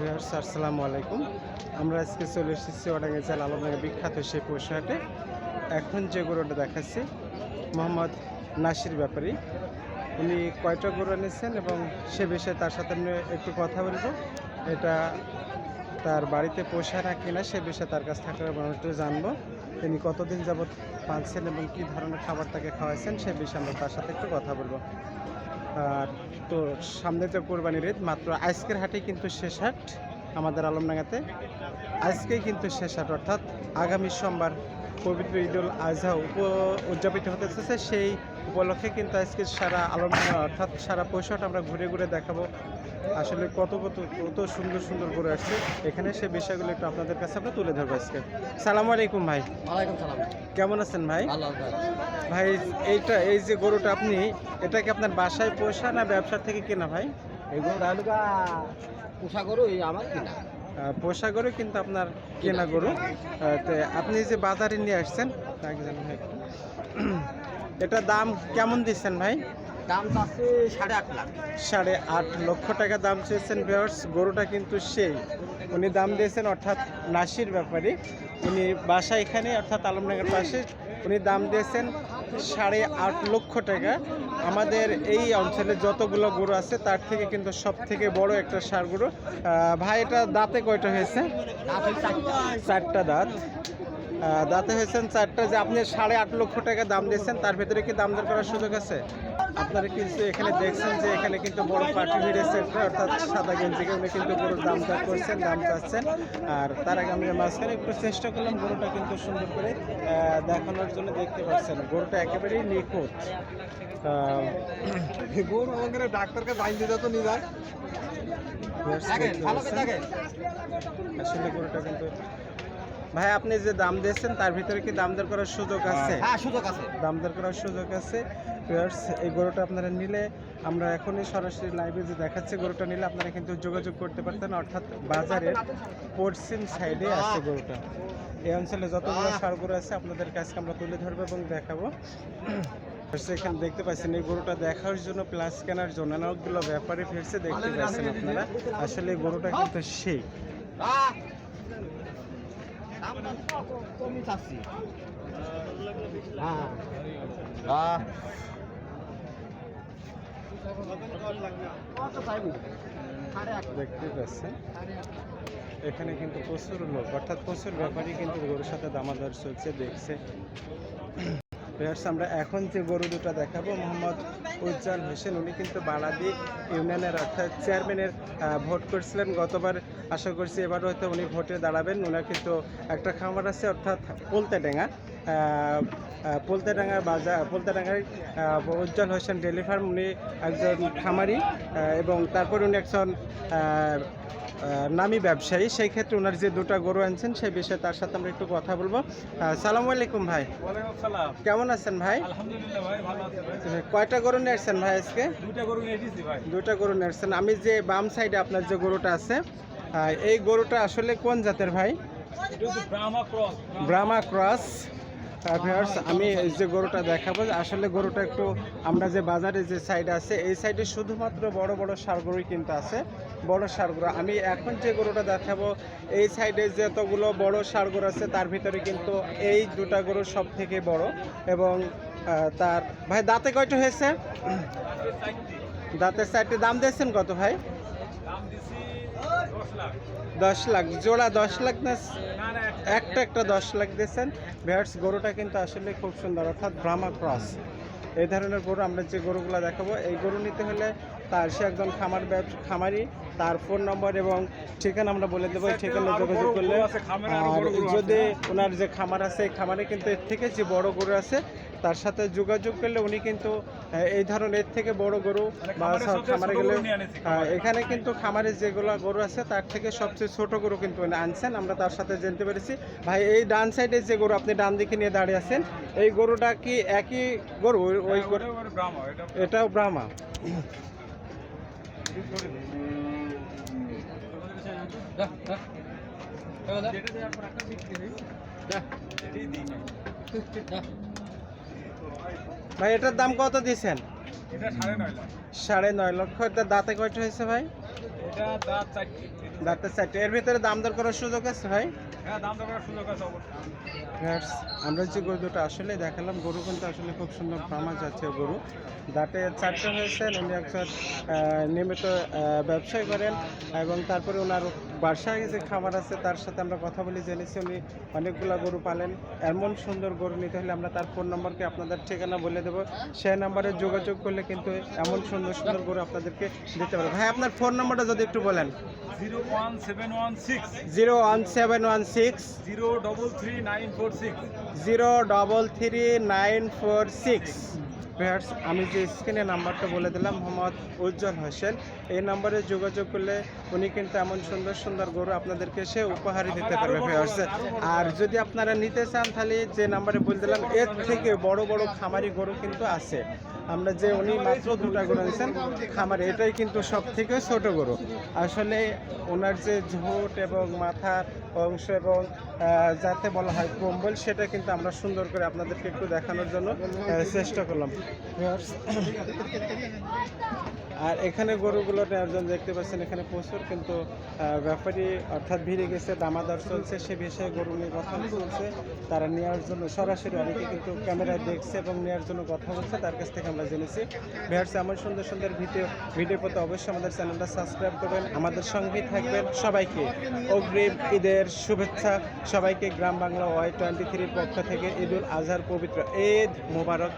Viewers আসসালামু আলাইকুম। আমরা আজকে চলে এসেছি ওডাঙ্গেজাল আলমনগর বিখ্যাত সেই পোশাকটে এখন যে গরুটা দেখাচ্ছি, মোহাম্মদ নাসির ব্যাপারী। উনি কয়টা গরু এনেছেন এবং সে বিষয়ে তার সাথে আমি একটু কথা বলব। এটা তার বাড়িতে পোষা না কিনা সে বিষয়ে তার কাছ থেকে আমরা একটু জানব। তিনি কতদিন যাবৎ পালছেন এবং কী ধরনের খাবার তাকে খাওয়াইছেন সে বিষয়ে আমরা তার সাথে একটু কথা বলব। তো সামনে তো কোরবানির ঈদ, মাত্র আজকের হাটে কিন্তু শেষ হাট আমাদের আলমডাঙ্গাতে। আজকেই কিন্তু শেষ হাট, অর্থাৎ আগামী সোমবার পবিত্র ঈদুল আজহা উপ উদযাপিত হতে চলেছে। সেই উপলক্ষে কিন্তু আজকে সারা আলমডাঙ্গা অর্থাৎ সারা পয়সাটা আমরা ঘুরে ঘুরে দেখাবো। আসলে কত কত কত সুন্দর সুন্দর করে আসছে। এখানে সে বিষয়গুলো একটু আপনাদের কাছে আমরা তুলে ধরবো আজকে। সালাম আলাইকুম ভাই। সালাম। কেমন আছেন ভাই? ভাই এইটা এই যে গরুটা আপনি এটা কি আপনার বাসায় পোষা না ব্যবসা থেকে কেনা ভাই? এগুলো রালুকা পোষা গরু এই আমার কিনা। পোষা গরু কিন্তু আপনার কেনা গরু। তো আপনি যে বাজারে নিয়ে আসছেন এটা দাম কেমন দিচ্ছেন ভাই? দাম চাচ্ছে সাড়ে আট লাখ। সাড়ে আট লক্ষ টাকা দাম চেয়েছেন ভিউয়ার্স গরুটা কিন্তু সেই। উনি দাম দিয়েছেন অর্থাৎ নাসির ব্যাপারী। উনি বাসা এখানে অর্থাৎ আলমনগর পাশে। উনি দাম দিয়েছেন সাড়ে আট লক্ষ টাকা। আমাদের এই অঞ্চলে যতগুলো গরু আছে তার থেকে কিন্তু সব থেকে বড় একটা সার গরু। ভাই এটা দাঁতে কয়টা হয়েছে? চারটা। দাঁত। দাঁতে হয়েছেন চারটা যে আপনি সাড়ে আট লক্ষ টাকা দাম দিয়েছেন তার ভেতরে কি দাম দর করার সুযোগ আছে? আপনারা কিন্তু এখানে দেখছেন যে এখানে কিন্তু বড় পার্টি একটা, অর্থাৎ সাদা গেঞ্জিকে উনি কিন্তু গরুর দাম দর করছেন দাম চাচ্ছেন। আর তার আগে আমরা মাঝখানে একটু চেষ্টা করলাম গরুটা কিন্তু সুন্দর করে দেখানোর জন্য দেখতে পাচ্ছেন। গরুটা একেবারেই নিখুঁত। আহ, গরু ডাক্তারকে বাইন দিতে তো নিয়ে আসলে গরুটা কিন্তু ভাই আপনি যে দাম দিয়েছেন তার ভিতরে কি দাম দর করার সুযোগ আছে? হ্যাঁ সুযোগ আছে। দাম দর করার সুযোগ আছে। এই গরুটা আপনারা নিলে আমরা এখনই সরাসরি লাইভে যে দেখাচ্ছি গরুটা নিলে আপনারা কিন্তু যোগাযোগ করতে পারতেন। অর্থাৎ বাজারের পশ্চিম সাইডে আছে গরুটা। এই অঞ্চলে যতগুলো সার গরু আছে আপনাদের কাছে আমরা তুলে ধরবো এবং দেখাবো। এখানে দেখতে পাচ্ছেন এই গরুটা দেখার জন্য প্লাস কেনার জন্য অনেকগুলো ব্যাপারে ফিরছে দেখতে পাচ্ছেন আপনারা। আসলে এই গরুটা কিন্তু সেই। দেখতে পাচ্ছেন। এখানে কিন্তু প্রচুর লোক, অর্থাৎ প্রচুর ব্যাপারই কিন্তু গরুর সাথে দামাদার চলছে, দেখছে। Viewers, আমরা এখন যে গরু দুটো দেখাবো মোহাম্মদ উজ্জ্বল হোসেন উনি কিন্তু বালাদি ইউনিয়নের অর্থাৎ চেয়ারম্যানের ভোট করছিলেন গতবার। আশা করছি এবার হয়তো উনি ভোটে দাঁড়াবেন। ওনার কিন্তু একটা খামার আছে অর্থাৎ পোলতেডেঙ্গা। পোলতেডাঙ্গা বাজার পোলতেডাঙ্গার উজ্জ্বল হোসেন ডেলি ফার্ম উনি একজন খামারি এবং তারপর উনি একজন নামী ব্যবসায়ী সেই ক্ষেত্রে ওনার যে দুটো গরু আনছেন সেই বিষয়ে তার সাথে আমরা একটু কথা বলব। সালাম আলাইকুম ভাই। কেমন আছেন ভাই? ভাই কয়টা গরু নিয়েছেন ভাই আজকে? গরু নিয়ে দুটা গরু নিয়েছেন আমি যে বাম সাইডে আপনার যে গরুটা আছে এই গরুটা আসলে কোন জাতের ভাই? ব্রাহ্মা ক্রস। ভিউয়ার্স আমি যে গরুটা দেখাবো, আসলে গরুটা একটু আমরা যে বাজারে যে সাইড আছে, এই সাইডে শুধুমাত্র বড় বড় সার গরুই কিন্তু আছে, বড় সার গরু। আমি এখন যে গরুটা দেখাবো, এই সাইডে যতগুলো বড় সার গরু আছে, তার ভিতরে কিন্তু এই দুটা গরু সব থেকে বড় এবং তার, ভাই, দাঁতে কয়টা হয়েছে? দাঁতের সাইডে দাম দিয়েছেন কত, ভাই? দশ লাখ জোড়া দশ লাখ না একটা একটা দশ লাখ দিয়েছেন। ভেয়ার্স গরুটা কিন্তু আসলে খুব সুন্দর অর্থাৎ ব্রাহ্মা ক্রস এই ধরনের গরু আমরা যে গরুগুলো দেখাবো এই গরু নিতে হলে তার সে একজন খামার ব্যবসা খামারি তার ফোন নম্বর এবং ঠিকানা আমরা বলে দেবো ঠিকানা যোগাযোগ করলে। আরও যদি ওনার যে খামার আছে এই খামারে কিন্তু এর থেকে যে বড় গরু আছে তার সাথে যোগাযোগ করলে উনি কিন্তু এই ধরনের থেকে বড় গরু মানে বা খামারে গেলে খামারে। এখানে কিন্তু খামারে যেগুলো গরু আছে তার থেকে সবচেয়ে ছোট গরু কিন্তু আনছেন আমরা তার সাথে জানতে পেরেছি। ভাই এই ডান সাইডে যে গরু আপনি ডান দিকে নিয়ে দাঁড়িয়ে আছেন এই গরুটা কি একই গরু? ওই- ওই গরু এটাও ব্রাহ্মা এটাই দিই না ভাই এটার দাম কত দিয়েছেন সাড়ে নয় লক্ষ। এটা দাঁতে কয়টা হয়েছে ভাই? ও এটা দাঁত চারটি। ডাক্তার চারটে। এর ভিতরে দাম দর করার সুযোগ আছে ভাই? হ্যাঁ দাম দর করার সুযোগ আছে অবশ্যই। Viewers, আমরা যে গরু দুটো আসলে দেখালাম গরু কিন্তু আসলে খুব সুন্দর ফার্মা জাতীয় গরু। দাঁতে চারটে হয়েছেন উনি একজন নিয়মিত ব্যবসায় করেন এবং তারপরে ওনার বাসায় যে খাবার আছে তার সাথে আমরা কথা বলে জেনেছি। উনি অনেকগুলো গরু পালেন। এমন সুন্দর গরু নিতে হলে আমরা তার ফোন নম্বরকে আপনাদের ঠিকানা বলে দেবো। সেই নাম্বারে যোগাযোগ করলে কিন্তু এমন সুন্দর সুন্দর গরু আপনাদেরকে দিতে পারব। ভাই আপনার ফোন নম্বরটা যদি একটু বলেন। Zero one seven one six. Zero double three nine four six. Zero double three nine four six. আমি যে স্ক্রিনে নাম্বারটা বলে দিলাম মোহাম্মদ উজ্জ্বল হোসেন। এই নম্বরে যোগাযোগ করলে উনি কিন্তু এমন সুন্দর সুন্দর গরু আপনাদেরকে সে উপহারই দিতে পারবে ভিউয়ার্স আর যদি আপনারা নিতে চান তাহলে যে নাম্বারে বলে দিলাম এর থেকে বড় বড় খামারি গরু কিন্তু আছে। আমরা যে উনি মাত্র দুটা গরু আনছেন, খামারে এটাই কিন্তু সব থেকে ছোট গরু। আসলে ওনার যে ঝোট এবং মাথার অংশ এবং যাতে বলা হয় কম্বল, সেটা কিন্তু আমরা সুন্দর করে আপনাদেরকে একটু দেখানোর জন্য চেষ্টা করলাম। আর এখানে গরুগুলো জন্য দেখতে পাচ্ছেন এখানে প্রচুর কিন্তু ব্যাপারী অর্থাৎ ভিড়ে গেছে, দামাদার চলছে, সে বিষয়ে গরু নিয়ে কথা চলছে তারা নেওয়ার জন্য সরাসরি অনেকে কিন্তু ক্যামেরায় দেখছে এবং নেওয়ার জন্য কথা বলছে, তার কাছ থেকে আমরা জেনেছি। ভিউয়ার্স, এমন সুন্দর সুন্দর ভিডিও ভিডিও পেতে অবশ্যই আমাদের চ্যানেলটা সাবস্ক্রাইব করবেন। আমাদের সঙ্গেই থাকবেন সবাইকে। অগ্রিম ঈদের শুভেচ্ছা সবাইকে গ্রাম বাংলা ওয়াই টোয়েন্টি থ্রির পক্ষ থেকে। ঈদুল আজহার পবিত্র ঈদ মোবারক।